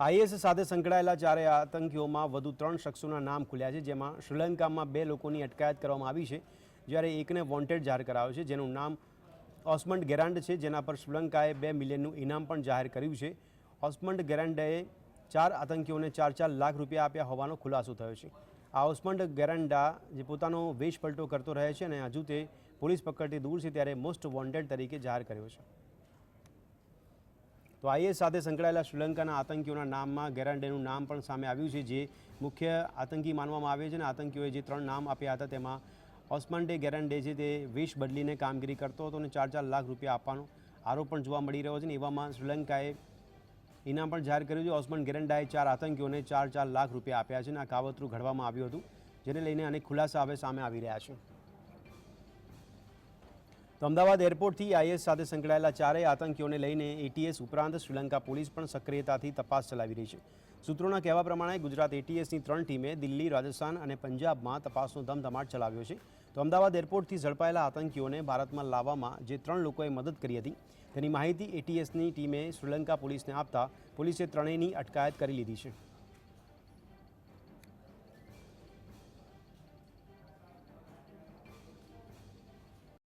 IAS સાથે સંકળાયેલા ચારે આતંકીઓમાં વધુ ત્રણ શખ્સોના નામ ખુલ્યા છે, જેમાં શ્રીલંકામાં બે લોકોની અટકાયત કરવામાં આવી છે, જ્યારે એકને વોન્ટેડ જાહેર કરાયો છે, જેનું નામ ઓસ્મન્ડ ગેરાન્ડ છે, જેના પર શ્રીલંકાએ બે મિલિયનનું ઇનામ પણ જાહેર કર્યું છે. ઓસ્મન્ડ ગેરાન્ડે ચાર આતંકીઓને ચાર ચાર લાખ રૂપિયા આપ્યા હોવાનો ખુલાસો થયો છે. આ ઓસ્મન્ડ ગેરાન્ડા જે પોતાનો વેશ પલટો કરતો રહે છે અને હજુ તે પોલીસ પકડથી દૂર છે, ત્યારે મોસ્ટ વોન્ટેડ તરીકે જાહેર કર્યો છે. તો આઈએસ સાથે સંકળાયેલા શ્રીલંકાના આતંકીઓના નામમાં ગેરાન્ડેનું નામ પણ સામે આવ્યું છે, જે મુખ્ય આતંકી માનવામાં આવે છે અને આતંકીઓએ જે ત્રણ નામ આપ્યા હતા તેમાં ઓસ્માન્ડે ગેરાન્ડે છે, તે વેશ બદલીને કામગીરી કરતો હતો અને ચાર ચાર લાખ રૂપિયા આપવાનો આરોપ પણ જોવા મળી રહ્યો છે ને એવામાં શ્રીલંકાએ ઇનામ પણ જાહેર કર્યું છે. ઓસ્માન ગેરંડાએ ચાર આતંકીઓને ચાર ચાર લાખ રૂપિયા આપ્યા છે અને આ કાવતરું ઘડવામાં આવ્યું હતું, જેને લઈને અનેક ખુલાસા હવે સામે આવી રહ્યા છે. તો અમદાવાદ એરપોર્ટથી આઈએસ સાથે સંકળાયેલા ચારેય આતંકીઓને લઈને એટીએસ ઉપરાંત શ્રીલંકા પોલીસ પણ સક્રિયતાથી તપાસ ચલાવી રહી છે. સૂત્રોના કહેવા પ્રમાણે ગુજરાત એટીએસની ત્રણ ટીમે દિલ્હી, રાજસ્થાન અને પંજાબમાં તપાસનો ધમધમાટ ચલાવ્યો છે. તો અમદાવાદ એરપોર્ટથી ઝડપાયેલા આતંકીઓને ભારતમાં લાવવામાં જે ત્રણ લોકોએ મદદ કરી હતી, તેની માહિતી એટીએસની ટીમે શ્રીલંકા પોલીસને આપતા પોલીસે ત્રણેયની અટકાયત કરી લીધી છે.